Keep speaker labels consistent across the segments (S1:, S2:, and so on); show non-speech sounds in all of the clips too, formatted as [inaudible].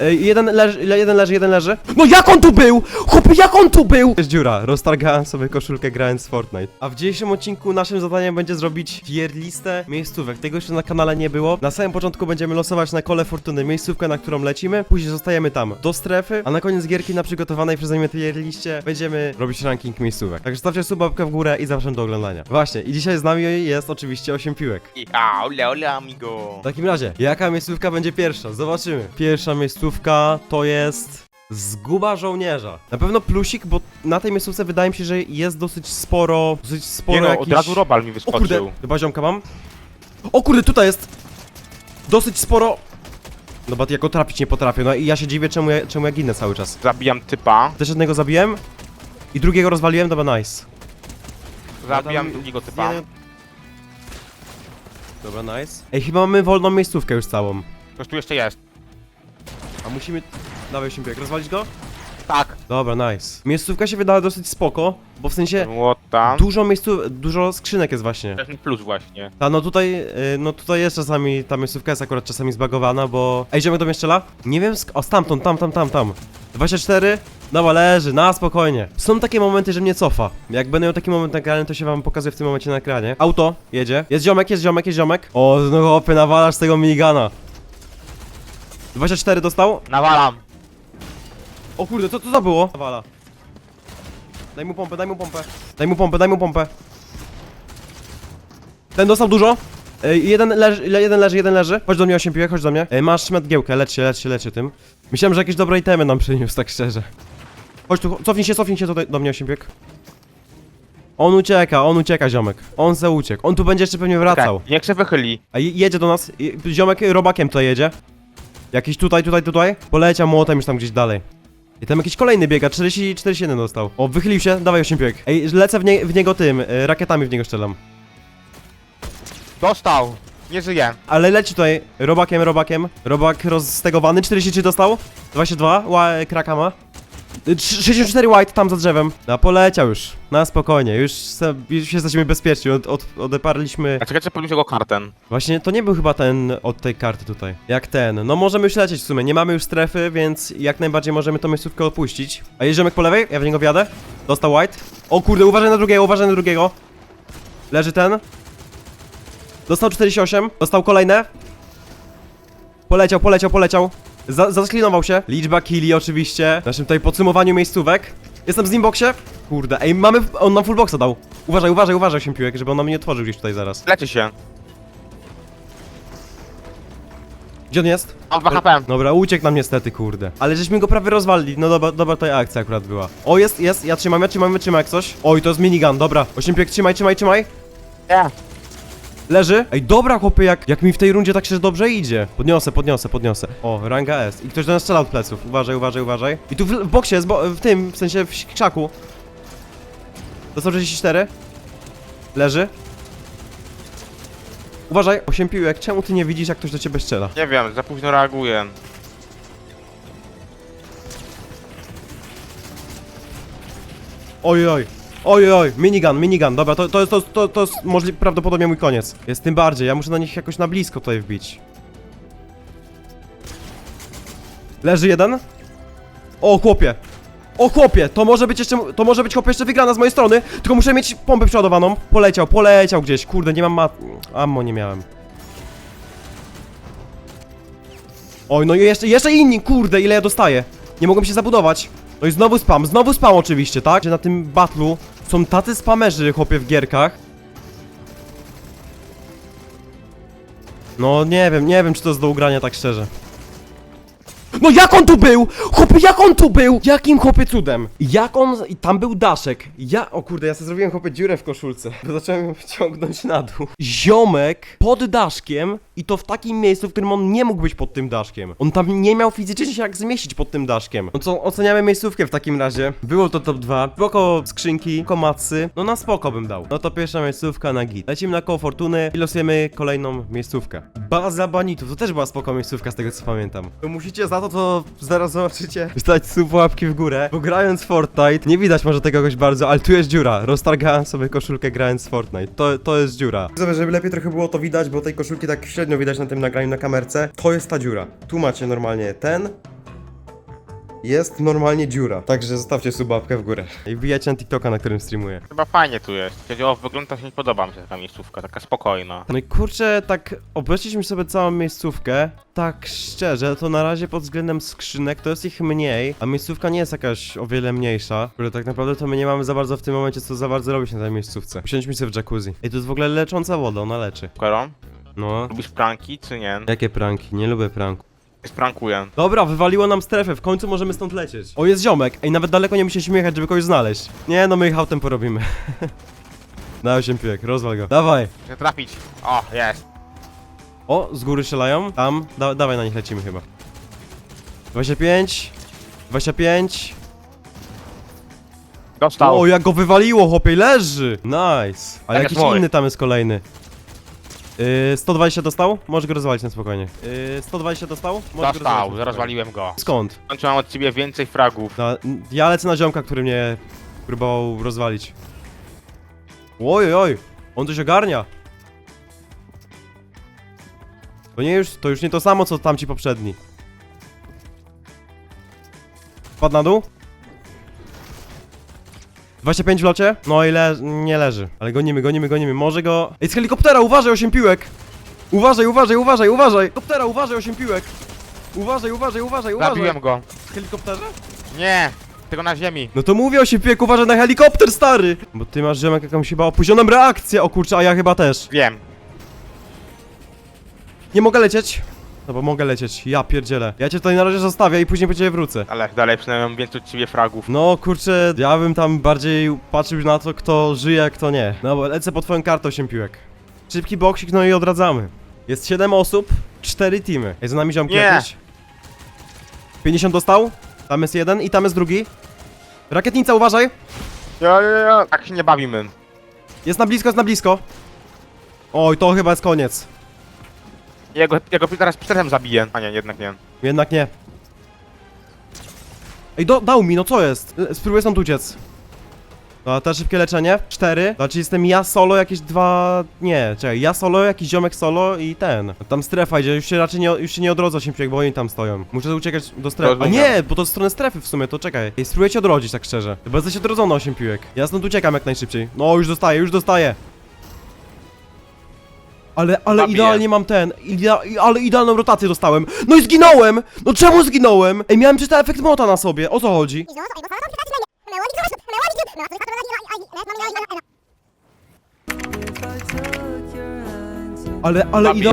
S1: Ej, jeden leży, le- jeden leży, jeden leży. No jak on tu był? Chłopie, jak on tu był? Jest dziura, roztargałem sobie koszulkę grając w Fortnite. A w dzisiejszym odcinku naszym zadaniem będzie zrobić tier listę miejscówek. Tego jeszcze na kanale nie było. Na samym początku będziemy losować na kole fortuny miejscówkę, na którą lecimy. Później zostajemy tam do strefy, a na koniec gierki na przygotowanej przeze mnie tier liście będziemy robić ranking miejscówek. Także stawcie subapkę w górę i zapraszam do oglądania. Właśnie, i dzisiaj z nami jest oczywiście 8 piłek.
S2: Ja, hola, hola, amigo.
S1: W takim razie, jaka miejscówka będzie pierwsza? Zobaczymy. Pierwsza miejscówka to jest zguba żołnierza. Na pewno plusik, bo na tej miejscówce wydaje mi się, że jest dosyć sporo, dosyć sporo
S2: Nie no,
S1: jakichś...
S2: od razu robal mi
S1: O
S2: wyskoczył.
S1: kurde, chyba ziomka mam. O kurde, tutaj jest dosyć sporo... No bo ja go trafić nie potrafię, no i ja się dziwię, czemu ja, czemu ja ginę cały czas.
S2: Zabijam typa,
S1: Też jednego zabiłem i drugiego rozwaliłem, dobra, nice.
S2: zabijam drugiego typa.
S1: Dobra, nice. Ej, chyba mamy wolną miejscówkę już całą.
S2: Ktoś tu jeszcze jest.
S1: A musimy... Dawaj się rozwalić go?
S2: Tak.
S1: Dobra, nice. Miejscówka się wydała dosyć spoko, bo w sensie
S2: Młota.
S1: dużo miejscu, dużo skrzynek jest właśnie.
S2: Ten plus właśnie.
S1: A no tutaj, y, no tutaj jest czasami, ta miejscówka jest akurat czasami zbagowana, bo... Ej, ziomek do mnie strzela? Nie wiem, sk- o stamtąd, tam, tam, tam, tam. 24? Dobra, leży, na spokojnie. Są takie momenty, że mnie cofa. Jak będę miał taki moment na ekranie, to się wam pokazuję w tym momencie na ekranie. Auto, jedzie. Jest ziomek, jest ziomek, jest ziomek. O, no hopy, nawalasz z tego minigana. 24 dostał?
S2: Nawalam.
S1: O kurde, co to za było? Nawala. Daj mu pompę, daj mu pompę. Daj mu pompę, daj mu pompę. Ten dostał dużo. Jeden leży, le- jeden leży, jeden leży. Chodź do mnie, 8 piłek, chodź do mnie. Masz medgiełkę, lecz się, lecz się, lecz się tym. Myślałem, że jakieś dobre itemy nam przyniósł, tak szczerze. Chodź tu, cofnij się, cofnij się do, do mnie, 8 piłek. On ucieka, on ucieka, ziomek. On se uciekł. On tu będzie jeszcze pewnie wracał.
S2: Czekaj, niech się wychyli.
S1: A je- jedzie do nas. Je- Ziomek robakiem tutaj jedzie. Jakiś tutaj, tutaj, tutaj. Poleciał młotem już tam gdzieś dalej. I tam jakiś kolejny biega, 40, 41 dostał. O, wychylił się, dawaj 8 piłek. Ej, lecę w, nie, w niego tym, y, rakietami w niego strzelam.
S2: Dostał. Nie żyje.
S1: Ale leci tutaj robakiem, robakiem. Robak rozstegowany, 43 dostał. 22, ła, kraka ma. Y, trz- 64 white tam za drzewem. A poleciał już. Na spokojnie, już, se, już jesteśmy bezpieczni. Od, od, odeparliśmy
S2: A czekajcie, podniósł go karten.
S1: Właśnie to nie był chyba ten od tej karty tutaj. Jak ten. No możemy już lecieć w sumie. Nie mamy już strefy, więc jak najbardziej możemy tą miejscówkę opuścić. A jedziemy po lewej? Ja w niego wjadę. Dostał white. O kurde, uważaj na drugiego, uważaj na drugiego. Leży ten. Dostał 48. Dostał kolejne. Poleciał, poleciał, poleciał. Za zasklinował się. Liczba killi oczywiście. W naszym tutaj podsumowaniu miejscówek. Jestem z nim boksie. Kurde, ej, mamy. On nam full boxa dał. Uważaj, uważaj, uważaj się piłek, żeby on nam nie otworzył gdzieś tutaj zaraz.
S2: Leczy się.
S1: Gdzie on jest?
S2: Mam 2 HP.
S1: Dobra, uciekł nam niestety, kurde. Ale żeśmy go prawie rozwalili. No dobra, dobra, to akcja akurat była. O, jest, jest, ja trzymam, ja trzymam, ja trzymam jak coś. Oj, to jest minigun, dobra. Osiem piek, trzymaj, trzymaj, trzymaj.
S2: Nie.
S1: Leży. Ej, dobra, chłopie, jak, jak mi w tej rundzie tak się dobrze idzie. Podniosę, podniosę, podniosę. O, ranga S. I ktoś do nas strzela od pleców. Uważaj, uważaj, uważaj. I tu w, w boksie jest, bo, w tym, w sensie w krzaku. Dostał 34. Leży. Uważaj, 8 piłek, czemu ty nie widzisz, jak ktoś do ciebie strzela?
S2: Nie wiem, za późno reaguję.
S1: Oj, oj. Oj, oj, minigun, minigun, dobra, to, to, jest- to, to, to jest możliwe, prawdopodobnie mój koniec. Jest tym bardziej, ja muszę na nich jakoś na blisko tutaj wbić. Leży jeden. O, chłopie. O, chłopie, to może być jeszcze, to może być, chłopie, jeszcze wygrana z mojej strony, tylko muszę mieć pompę przeładowaną. Poleciał, poleciał gdzieś, kurde, nie mam mat... Ammo nie miałem. Oj, no i jeszcze, jeszcze inni, kurde, ile ja dostaję. Nie mogłem się zabudować. No i znowu spam, znowu spam oczywiście, tak? Że na tym battlu są tacy spamerzy, chłopie, w gierkach. No nie wiem, nie wiem, czy to jest do ugrania tak szczerze. No jak on tu był? Chłopie, jak on tu był? Jakim chłopie cudem? Jak on... I tam był daszek. Ja... O kurde, ja sobie zrobiłem chłopie dziurę w koszulce. [laughs] Bo zacząłem ją wciągnąć na dół. Ziomek pod daszkiem i to w takim miejscu, w którym on nie mógł być pod tym daszkiem. On tam nie miał fizycznie się jak zmieścić pod tym daszkiem. No co, oceniamy miejscówkę w takim razie. Było to top 2. Spoko skrzynki, spoko macy. No na spoko bym dał. No to pierwsza miejscówka na git. Lecimy na koło fortuny i losujemy kolejną miejscówkę. Baza banitów, to też była spoko miejscówka z tego co pamiętam. To musicie za to, co zaraz zobaczycie, stać sub łapki w górę, bo grając Fortnite, nie widać może tego kogoś bardzo, ale tu jest dziura. Roztargałem sobie koszulkę grając Fortnite. To, to jest dziura. Żeby, żeby lepiej trochę było to widać, bo tej koszulki tak średnio widać na tym nagraniu na kamerce, to jest ta dziura. Tu macie normalnie ten, jest normalnie dziura. Także zostawcie subapkę w górę. I wbijajcie na TikToka, na którym streamuję.
S2: Chyba fajnie tu jest. Kiedy o wygląd to się nie podoba mi się taka miejscówka, taka spokojna.
S1: No i kurczę, tak obeszliśmy sobie całą miejscówkę. Tak szczerze, to na razie pod względem skrzynek to jest ich mniej, a miejscówka nie jest jakaś o wiele mniejsza. Które tak naprawdę to my nie mamy za bardzo w tym momencie co za bardzo robić na tej miejscówce. Usiądźmy sobie w jacuzzi. Ej, to jest w ogóle lecząca woda, ona leczy.
S2: Kero,
S1: No.
S2: lubisz pranki czy nie?
S1: Jakie pranki? Nie lubię pranku.
S2: Sprankuję.
S1: Dobra, wywaliło nam strefę, w końcu możemy stąd lecieć. O, jest ziomek. Ej, nawet daleko nie musieliśmy jechać, żeby kogoś znaleźć. Nie, no my ich autem porobimy. [laughs] Dawaj się piłek, rozwal go. Dawaj.
S2: Chcę trafić. O, jest.
S1: O, z góry strzelają. Tam, da dawaj na nich lecimy chyba. 25. 25.
S2: Dostał.
S1: O, jak go wywaliło, chłopie, leży! Nice. Ale
S2: Tak
S1: jakiś
S2: mój.
S1: inny tam jest kolejny. Yy, 120 dostał? Możesz go rozwalić na spokojnie. Yy, 120 dostał? Możesz go rozwalić
S2: Dostał,
S1: spokojnie.
S2: rozwaliłem go.
S1: Skąd?
S2: Kończyłem od ciebie więcej fragów.
S1: Na, ja lecę na ziomka, który mnie próbował rozwalić. Oj, oj. On coś ogarnia. To nie już, to już nie to samo, co tamci poprzedni. Padł na dół? 25 w locie? No i le nie leży. Ale gonimy, gonimy, gonimy. Może go... Ej, z helikoptera, uważaj, 8 piłek! Uważaj, uważaj, uważaj, uważaj! Helikoptera, uważaj, 8 piłek! Uważaj, uważaj, uważaj, uważaj!
S2: Zabiłem go.
S1: W helikopterze?
S2: Nie, tego na ziemi.
S1: No to mówię o się piek, uważaj na helikopter, stary! Bo ty masz ziomek jakąś chyba opóźnioną reakcję, o kurczę, a ja chyba też.
S2: Wiem.
S1: Nie mogę lecieć. No bo mogę lecieć, ja pierdzielę. Ja cię tutaj na razie zostawię i później po ciebie wrócę.
S2: Ale dalej przynajmniej mam więcej od ciebie fragów.
S1: No kurczę, ja bym tam bardziej patrzył na to, kto żyje, a kto nie. No bo lecę po twoją kartę 8 piłek. Szybki boksik, no i odradzamy. Jest 7 osób, 4 teamy. Jest za nami ziomki
S2: Nie.
S1: jakieś? 50 dostał? Tam jest jeden i tam jest drugi. Rakietnica, uważaj!
S2: Ja, ja, ja. Tak się nie bawimy.
S1: Jest na blisko, jest na blisko. Oj, to chyba jest koniec.
S2: Jego, jego teraz pistoletem zabiję. A nie, jednak nie.
S1: Jednak nie. Ej, do, dał mi, no co jest? E, Spróbuję stąd uciec. No, te szybkie leczenie. Cztery. Znaczy jestem ja solo, jakieś dwa... Nie, czekaj, ja solo, jakiś ziomek solo i ten. Tam strefa idzie, już się raczej nie, już się nie odrodza się bo oni tam stoją. Muszę uciekać do strefy. A
S2: Rozumiem.
S1: nie, bo to w stronę strefy w sumie, to czekaj. Ej, spróbuję cię odrodzić tak szczerze. Chyba jesteś odrodzony 8 piłek. Ja stąd uciekam jak najszybciej. No, już dostaję, już dostaję. Ale, ale idealnie mam ten, idea, ale idealną rotację dostałem. No i zginąłem! No czemu zginąłem? Ej, miałem czysta efekt mota na sobie, o co chodzi? Ale, ale ida...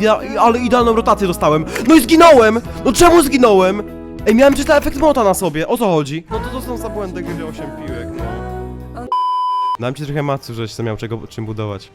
S1: Ja, ale idealną rotację dostałem. No i zginąłem! No czemu zginąłem? Ej, miałem czysta efekt mota na sobie, o co chodzi? No to to są za błędy, gdy 8 piłek, no. Dałem ci trochę macu, żeś sam miał czego, czym budować.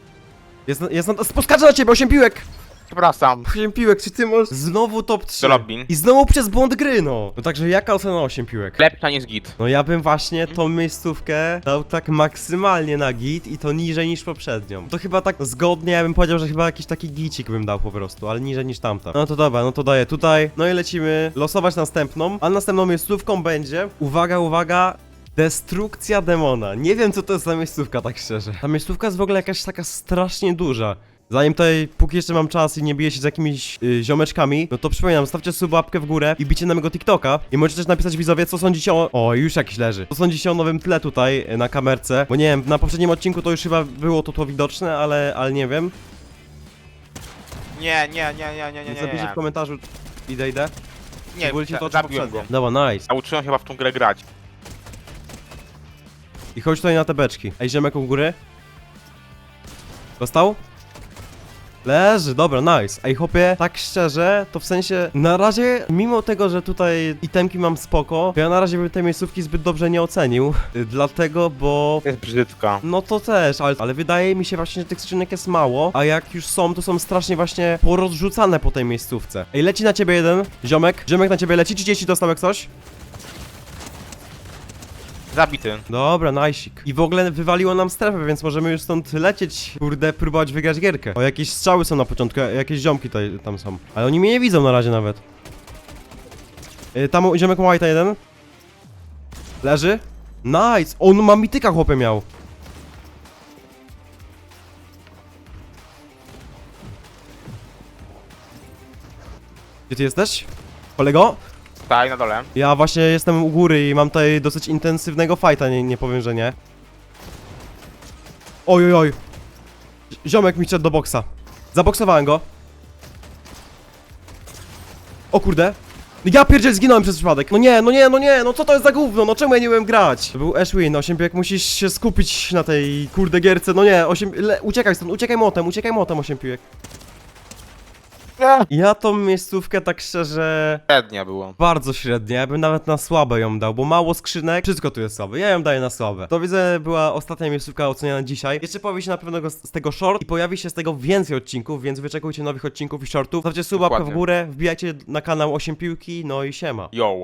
S1: Jest, na- jest, na- poskaczę na ciebie, 8 piłek!
S2: Przepraszam.
S1: 8 piłek, czy ty możesz... Znowu top 3.
S2: Do lobby.
S1: I znowu przez błąd gry, no. No także jaka ocena 8 piłek?
S2: Lepsza niż git.
S1: No ja bym właśnie tą miejscówkę dał tak maksymalnie na git i to niżej niż poprzednią. To chyba tak zgodnie, ja bym powiedział, że chyba jakiś taki gicik bym dał po prostu, ale niżej niż tamta. No to dobra, no to daję tutaj. No i lecimy losować następną, a następną miejscówką będzie, uwaga, uwaga, Destrukcja demona. Nie wiem co to jest za miejscówka, tak szczerze. Ta miejscówka jest w ogóle jakaś taka strasznie duża. Zanim tutaj, póki jeszcze mam czas i nie biję się z jakimiś y, ziomeczkami, no to przypominam, stawcie sobie łapkę w górę i bicie na mego TikToka. I możecie też napisać widzowie, co sądzicie o... O, już jakiś leży. Co sądzicie o nowym tle tutaj y, na kamerce? Bo nie wiem, na poprzednim odcinku to już chyba było to, to widoczne, ale, ale nie wiem.
S2: Nie, nie, nie, nie, nie, nie, nie.
S1: napiszcie w
S2: Nie,
S1: komentarzu, idę, idę.
S2: nie
S1: Wólcie to,
S2: za- zabiłem go.
S1: Dobra, nice.
S2: Nauczyłem się chyba w tą grę grać.
S1: I chodź tutaj na te beczki. Ej, ziomek u góry. Dostał? Leży, dobra, nice. Ej, chłopie, tak szczerze, to w sensie, na razie, mimo tego, że tutaj itemki mam spoko, to ja na razie bym tej miejscówki zbyt dobrze nie ocenił, y, dlatego, bo...
S2: Jest brzydka.
S1: No to też, ale, ale wydaje mi się właśnie, że tych skrzynek jest mało, a jak już są, to są strasznie właśnie porozrzucane po tej miejscówce. Ej, leci na ciebie jeden, ziomek, ziomek na ciebie leci, 30 dostał jak coś?
S2: Zabity.
S1: Dobra, najsik. I w ogóle wywaliło nam strefę, więc możemy już stąd lecieć, kurde, próbować wygrać gierkę. O, jakieś strzały są na początku, jakieś ziomki tutaj, tam są. Ale oni mnie nie widzą na razie nawet. Y, tam ziomek White'a jeden. Leży. Nice! On ma mityka chłopie miał. Gdzie ty jesteś? Kolego?
S2: Tutaj, na dole.
S1: Ja właśnie jestem u góry i mam tutaj dosyć intensywnego fighta, nie, nie powiem, że nie. Oj, oj, oj. Ziomek mi szedł do boksa. Zaboksowałem go. O kurde. Ja pierdziel zginąłem przez przypadek. No nie, no nie, no nie, no co to jest za gówno, no czemu ja nie umiem grać? To był Ashwin, 8 piek, musisz się skupić na tej kurde gierce, no nie, 8, le, uciekaj stąd, uciekaj motem, uciekaj motem 8 piłek. Ja tą miejscówkę tak szczerze
S2: Średnia było.
S1: bardzo średnie, ja bym nawet na słabe ją dał, bo mało skrzynek, wszystko tu jest słabe, ja ją daję na słabe. To widzę, była ostatnia miejscówka oceniana dzisiaj. Jeszcze pojawi się na pewno go- z tego short i pojawi się z tego więcej odcinków, więc wyczekujcie nowych odcinków i shortów. Stawcie suba w
S2: Dokładnie.
S1: górę, wbijajcie na kanał 8 piłki, no i siema.
S2: Yo.